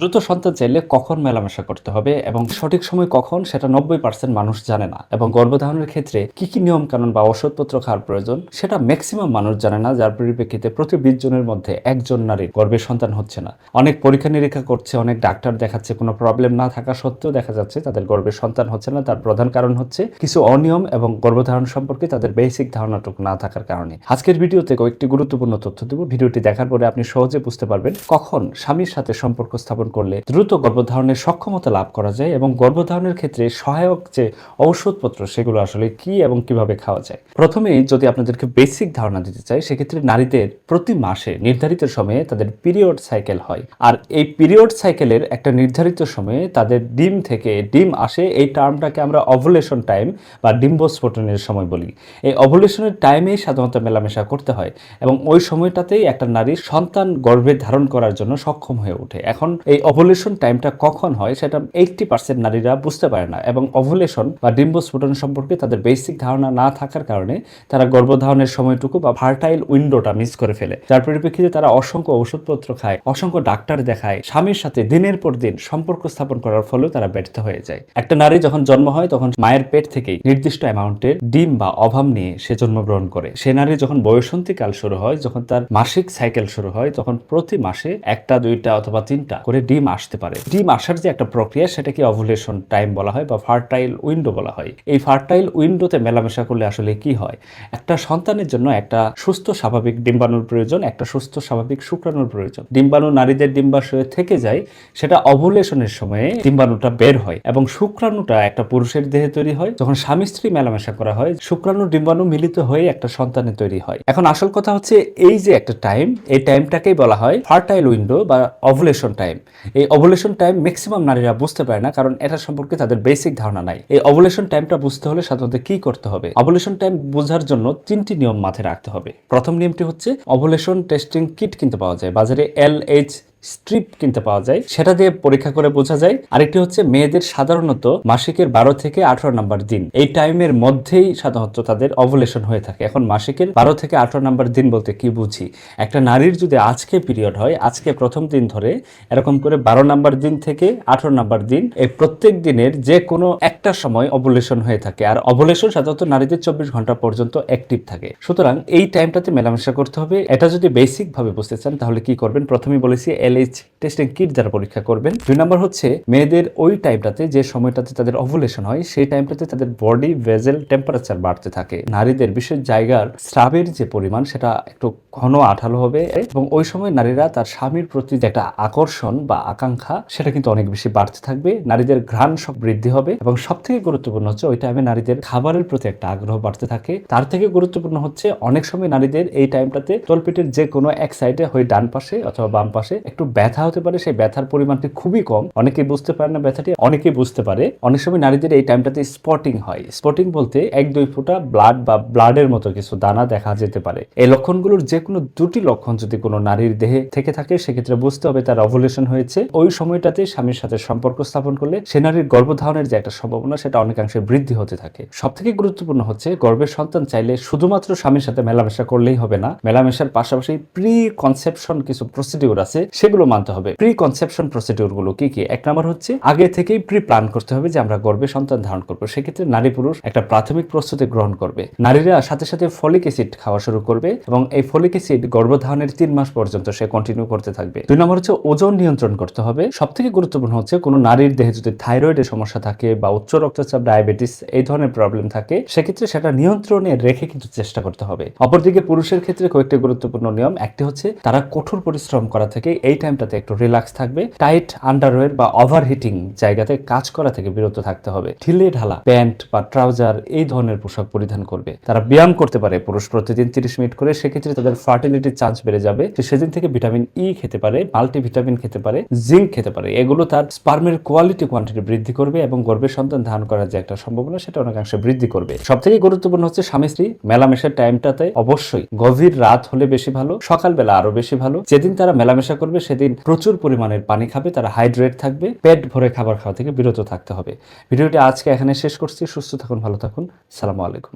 দ্রুত সন্তান চাইলে কখন মেলামেশা করতে হবে এবং সঠিক সময় কখন সেটা নব্বই পার্সেন্ট মানুষ জানে না। এবং গর্ভধারণের ক্ষেত্রে কি কি নিয়ম কানুন বা ওষুধপত্র খাওয়ার প্রয়োজন সেটা ম্যাক্সিমাম মানুষ জানে না, যার পরিপ্রেক্ষিতে প্রতি বিশ জনের মধ্যে একজন নারীর গর্ভে সন্তান হচ্ছে না। অনেক পরীক্ষা নিরীক্ষা করছে, অনেক ডাক্তার দেখাচ্ছে, কোনো প্রবলেম না থাকা সত্ত্বেও দেখা যাচ্ছে তাদের গর্ভে সন্তান হচ্ছে না। তার প্রধান কারণ হচ্ছে কিছু অনিয়ম এবং গর্ভধারণ সম্পর্কে তাদের বেসিক ধারণাটুকু না থাকার কারণে। আজকের ভিডিওতে কয়েকটি গুরুত্বপূর্ণ তথ্য দেব। ভিডিওটি দেখার পরে আপনি সহজে বুঝতে পারবেন কখন স্বামীর সাথে সম্পর্ক স্থাপন করলে দ্রুত গর্ভধারণের সক্ষমতা লাভ করা যায় এবং গর্ভধারণের ক্ষেত্রে সহায়ক যে ঔষধপত্র, সেগুলো আসলে কি এবং কীভাবে খাওয়া যায়? প্রথমেই যদি আপনাদেরকে বেসিক ধারণা দিতে চাই, সেক্ষেত্রে নারীদের প্রতি মাসে নির্ধারিত সময়ে তাদের পিরিয়ড সাইকেল হয়। আর এই পিরিয়ড সাইকেলের একটা নির্ধারিত সময়ে তাদের ডিম থেকে ডিম আসে, এই টার্মটাকে আমরা অভুলেশন টাইম বা ডিম্বস্ফোটনের সময় বলি। এই অভুলেশনের টাইমেই সাধারণত মেলামেশা করতে হয় এবং ওই সময়টাতেই একটা নারী সন্তান গর্ভে ধারণ করার জন্য সক্ষম হয়ে ওঠে। এখন এই অভুলেশন টাইমটা কখন হয় সেটা এইটটি পার্সেন্ট নারীরা বুঝতে পারে না এবং অভুলেশন বা ডিম্বস্ফোটন সম্পর্কে তাদের বেসিক ধারণা না থাকার কারণে তারা গর্ভধারণের সময়টুকু বা ভার্টাইল উইন্ডোটা মিস করে ফেলে। যার পরিপ্রেক্ষিতে তারা অসংখ্য ওষুধপত্র খায়, অসংখ্য ডাক্তার দেখায়, স্বামীর সাথে দিনের পর দিন সম্পর্ক স্থাপন করার ফলেও তারা ব্যর্থ হয়ে যায়। একটা নারী যখন জন্ম হয় তখন মায়ের পেট থেকেই নির্দিষ্ট অ্যামাউন্টের ডিম বা অভাব নিয়ে সে জন্মগ্রহণ করে। সে নারী যখন বয়সন্তীকাল শুরু হয়, যখন তার মাসিক সাইকেল শুরু হয়, তখন প্রতি মাসে একটা, দুইটা অথবা তিনটা করে ডিম আসতে পারে। ডিম আসার যে একটা প্রক্রিয়া সেটাকে অভুলেশন টাইম বলা হয় বা ফার্টাইল উইন্ডো বলা হয়। এই ফার্টাইল উইন্ডোতে মেলামেশা করলে আসলে কি হয়? একটা সন্তানের জন্য একটা সুস্থ স্বাভাবিক ডিম্বাণুর প্রয়োজন, একটা সুস্থ স্বাভাবিক শুক্রাণুর প্রয়োজন। ডিম্বাণু নারীদের ডিম্বাশয়ে থেকে যায়, সেটা অভুলেশনের সময়ে ডিম্বাণুটা বের হয় এবং শুক্রাণুটা একটা পুরুষের দেহে তৈরি হয়। যখন স্বামী স্ত্রী মেলামেশা করা হয়, শুক্রাণু ডিম্বাণু মিলিত হয়ে একটা সন্তানের তৈরি হয়। এখন আসল কথা হচ্ছে, এই যে একটা টাইম এই টাইমটাকেই বলা হয় ফার্টাইল উইন্ডো বা অভুলেশন টাইম এই অবলেশন টাইম ম্যাক্সিমাম নারীরা বুঝতে পারে না, কারণ এটা সম্পর্কে তাদের বেসিক ধারণা নাই। এই অভুলেশন টাইমটা বুঝতে হলে সাধারণত কি করতে হবে? অবলেশন টাইম বোঝার জন্য তিনটি নিয়ম মাথায় রাখতে হবে। প্রথম নিয়মটি হচ্ছে অবলেশন টেস্টিং কিট কিনতে পাওয়া যায়। বাজারে এল এইচ স্ট্রিপ কিনতে পাওয়া যায়। সেটা দিয়ে পরীক্ষা করে বোঝা যায়। আরেকটি হচ্ছে মেয়েদের সাধারণত মাসিকের বারো থেকে আঠারো নাম্বার দিন। এই টাইমের মধ্যেই সাধারণত তাদের অভুলেশন হয়ে থাকে। এখন মাসিকের বারো থেকে আঠারো নাম্বার দিন বলতে কি বুঝি? একটা নারীর যদি আজকে পিরিয়ড হয়, আজকে প্রথম দিন ধরে এরকম করে বারো নাম্বার দিন থেকে আঠারো নাম্বার দিন, এই প্রত্যেক দিনের যে কোনো একটা সময় অভুলেশন হয়ে থাকে। আর অভুলেশন সাধারণত নারীদের চব্বিশ ঘণ্টা পর্যন্ত অ্যাক্টিভ থাকে। সুতরাং এই টাইমটাতে মেলামেশা করতে হবে। এটা যদি বেসিক ভাবে বুঝতে চান, তাহলে কি করবেন? প্রথমেই বলেছি এলএইচ টেস্টিং কিট দ্বারা পরীক্ষা করবেন, দুই নম্বর হচ্ছে মেয়েদের ওই টাইমটাতে যে সময়টাতে তাদের অভুলেশন হয়, সেই টাইমটাতে তাদের বডি ভেজেল টেম্পারেচার বাড়তে থাকে। নারীদের বিশেষ জায়গার স্রাবের যে পরিমাণ, সেটা একটু ঘন আঠালো হবে। এবং ওই সময় নারীরা তার স্বামীর প্রতি যে একটা আকর্ষণ বা আকাঙ্ক্ষা, সেটা কিন্তু অনেক বেশি বাড়তে থাকবে। নারীদের ঘ্রাণ সব বৃদ্ধি হবে। এবং সব থেকে গুরুত্বপূর্ণ হচ্ছে, ওই টাইমে নারীদের খাবারের প্রতি একটা আগ্রহ বাড়তে থাকে। তার থেকে গুরুত্বপূর্ণ হচ্ছে, অনেক সময় নারীদের এই টাইমটাতে তলপিটের যে কোনো এক সাইডে হয়ে ডান পাশে অথবা বাম পাশে, একটু ব্যথা হতে পারে, সেই ব্যথার পরিমাণটি খুবই কম। অনেকেই বুঝতে পারে না ব্যথাটি, অনেকেই বুঝতে পারে। অনেক সময় নারীদের এই টাইমটাতে স্পটিং হয়। স্পটিং বলতে এক দুই ফোঁটা ব্লাড বা ব্লাডের মতো কিছু দানা দেখা যেতে পারে। এই লক্ষণগুলোর যে কোনো দুটি লক্ষণ যদি কোনো নারীর দেহে থেকে থাকে, সেক্ষেত্রে বুঝতে হবে তার অভুলেশন হয়েছে। ওই সময়টাতে স্বামীর সাথে সম্পর্ক স্থাপন করলে সে নারীর গর্ভধারণের যে একটা সম্ভাবনা, সেটা অনেকাংশে বৃদ্ধি হতে থাকে। সব থেকে গুরুত্বপূর্ণ হচ্ছে, গর্ভের সন্তান চাইলে শুধুমাত্র স্বামীর সাথে মেলামেশা করলেই হবে না। মেলামেশার পাশাপাশি প্রি কনসেপশন কিছু প্রসিডিউর আছে, সেগুলো মানতে হবে। প্রি কনসেপশন প্রসিডিউরগুলো কি কি? এক নম্বর হচ্ছে, আগে থেকেই প্রি প্ল্যান করতে হবে যে আমরা গর্ভে সন্তান ধারণ করব। সেক্ষেত্রে নারী পুরুষ একটা প্রাথমিক প্রস্তুতি গ্রহণ করবে। নারীরা সাথে সাথে ফলিক অ্যাসিড খাওয়া শুরু করবে এবং এই ফলিক অ্যাসিড গর্ভধারণের তিন মাস পর্যন্ত সে কন্টিনিউ করতে থাকবে। দুই নম্বর হচ্ছে ওজন নিয়ন্ত্রণ করতে হবে। সব থেকে গুরুত্বপূর্ণ হচ্ছে কোনো নারীর দেহে যদি থাইরয়েডের সমস্যা থাকে বা উচ্চ রক্তচাপ ডায়াবেটিস এই ধরনের প্রবলেম থাকে, সেক্ষেত্রে সেটা নিয়ন্ত্রণে রেখে কিন্তু চেষ্টা করতে হবে। অপরদিকে পুরুষের ক্ষেত্রে কয়েকটি গুরুত্বপূর্ণ নিয়ম, একটি হচ্ছে তারা কঠোর পরিশ্রম করা থেকে এই টাইমটাতে একটু রিল্যাক্স থাকবে টাইট আন্ডারওয়্যার বা ওভার হিটিং জায়গাতে কাজ করা থেকে বিরত থাকতে হবে। ঢিলে ঢালা, প্যান্ট বা ট্রাউজার এই ধরনের পোশাক পরিধান করবে। তারা ব্যায়াম করতে পারে, পুরুষ প্রতিদিন তিরিশ মিনিট করে, সেক্ষেত্রে তাদের ফার্টিলিটির চান্স বেড়ে যাবে, সে সেদিন থেকে ভিটামিন ই খেতে পারে মাল্টি ভিটামিন খেতে পারে জিঙ্ক খেতে পারে। এগুলো তার স্পার্মের কোয়ালিটি কোয়ান্টিটি বৃদ্ধি করবে এবং গর্ভের সন্তান ধারণ করার যে একটা সম্ভাবনা, সেটা অনেকাংশে বৃদ্ধি করবে। সব থেকে গুরুত্বপূর্ণ হচ্ছে স্বামী স্ত্রী মেলামেশার টাইমটাতে অবশ্যই গভীর রাত হলে বেশি ভালো, সকালবেলা আরও বেশি ভালো। যেদিন তারা মেলামেশা করবে, সেদিন প্রচুর পরিমাণের পানি খাবে, তারা হাইড্রেট থাকবে, পেট ভরে খাবার খাওয়া থেকে বিরত থাকতে হবে। ভিডিওটি আজকে এখানে শেষ করছি, সুস্থ থাকুন, ভালো থাকুন, সালামু আলাইকুম।